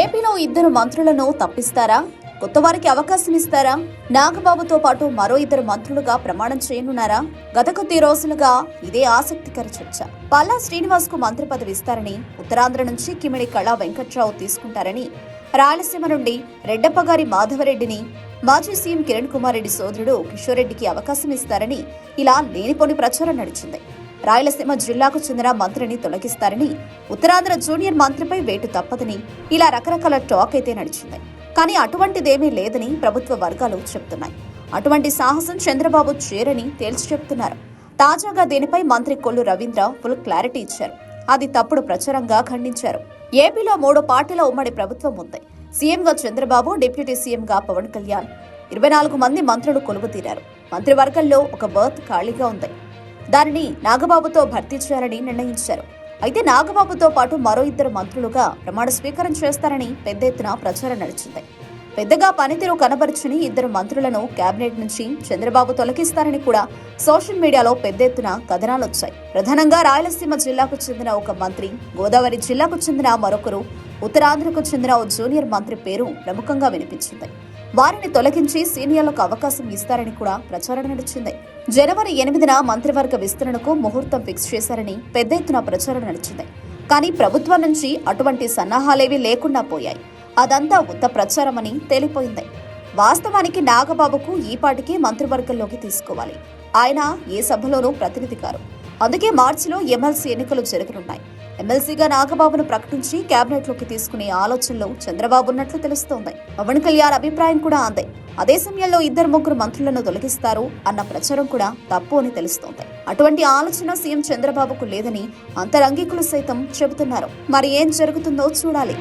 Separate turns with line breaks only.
ఏపీలో ఇద్దరు మంత్రులను తప్పిస్తారా? కొత్త వారికి అవకాశం ఇస్తారా? నాగబాబుతో పాటు మరో ఇద్దరు మంత్రులుగా ప్రమాణం చేయనున్నారా? గత కొద్ది రోజులుగా ఇదే ఆసక్తికర చర్చ. పల్లా శ్రీనివాస్కు మంత్రి పదవి ఇస్తారని ఉత్తరాంధ్ర నుంచి కిమిడి కళా వెంకట్రావు తీసుకుంటారని రాయలసీమ నుండి రెడ్డప్పగారి మాధవరెడ్డిని మాజీ సీఎం కిరణ్ కుమార్ రెడ్డి సోదరుడు కిషోర్ రెడ్డికి అవకాశం ఇస్తారని ఇలా లేనిపోని ప్రచారం నడిచింది. రాయలసీమ జిల్లాకు చెందిన మంత్రిని తొలగిస్తారని ఉత్తరాంధ్ర జూనియర్ మంత్రిపై వేటు తప్పదని ఇలా రకరకాల టాక్ అయితే నడిచింది. కానీ అటువంటిదేమీ లేదని ప్రభుత్వ వర్గాలు చెప్తున్నాయి. అటువంటి సాహసం చంద్రబాబు చేరని తేల్చి చెప్తున్నారు. తాజాగా దీనిపై మంత్రి కొల్లు రవీంద్ర ఫుల్ క్లారిటీ ఇచ్చారు. అది తప్పుడు ప్రచారంగా ఖండించారు. ఏపీలో మూడు పార్టీల ఉమ్మడి ప్రభుత్వం ఉంది. సీఎంగా చంద్రబాబు డిప్యూటీ సీఎంగా పవన్ కళ్యాణ్. ఇరవై నాలుగు మంది మంత్రులు కొలువు తీరారు మంత్రివర్గంలో ఒక బర్త్ ఖాళీగా ఉంది. దానిని నాగబాబుతో భర్తీ చేయాలని నిర్ణయించారు. అయితే నాగబాబుతో పాటు మరో ఇద్దరు మంత్రులుగా ప్రమాణ స్వీకారం చేస్తారని పెద్ద ఎత్తున ప్రచారం నడిచింది. పెద్దగా పనితీరు కనబరుచుని ఇద్దరు మంత్రులను కేబినెట్ నుంచి చంద్రబాబు తొలగిస్తారని కూడా సోషల్ మీడియాలో పెద్ద ఎత్తున కథనాలు వచ్చాయి ప్రధానంగా రాయలసీమ జిల్లాకు చెందిన ఒక మంత్రి గోదావరి జిల్లాకు చెందిన మరొకరు ఉత్తరాంధ్రకు చెందిన ఓ జూనియర్ మంత్రి పేరు ప్రముఖంగా వినిపించింది. వారిని తొలగించి సీనియర్లకు అవకాశం ఇస్తారని కూడా ప్రచారం నడిచింది. జనవరి ఎనిమిదిన మంత్రివర్గ విస్తరణకు ముహూర్తం ఫిక్స్ చేశారని పెద్ద ఎత్తున ప్రచారం నడిచింది. కానీ ప్రభుత్వం నుంచి అటువంటి సన్నాహాలేవీ లేకుండా పోయాయి. అదంతా ఉత్త ప్రచారమని తేలిపోయింది. వాస్తవానికి నాగబాబుకు ఈపాటికి మంత్రివర్గంలోకి తీసుకోవాలి. ఆయన ఏ సభలోనూ ప్రతినిధి కారు. అందుకే మార్చిలో ఎమ్మెల్సీ ఎన్నికలు జరగనున్నాయి. ఎమ్మెల్సీగా నాగబాబును ప్రకటించి కేబినెట్లోకి తీసుకునే ఆలోచనలో చంద్రబాబు ఉన్నట్లు తెలుస్తోంది. పవన్ కళ్యాణ్ అభిప్రాయం కూడా అందే అదే సమయంలో ఇద్దరు ముగ్గురు మంత్రులను తొలగిస్తారు అన్న ప్రచారం కూడా తప్పు అని తెలుస్తోంది. అటువంటి ఆలోచన సీఎం చంద్రబాబుకు లేదని అంతరంగికులు సైతం చెబుతున్నారు. మరి ఏం జరుగుతుందో చూడాలి.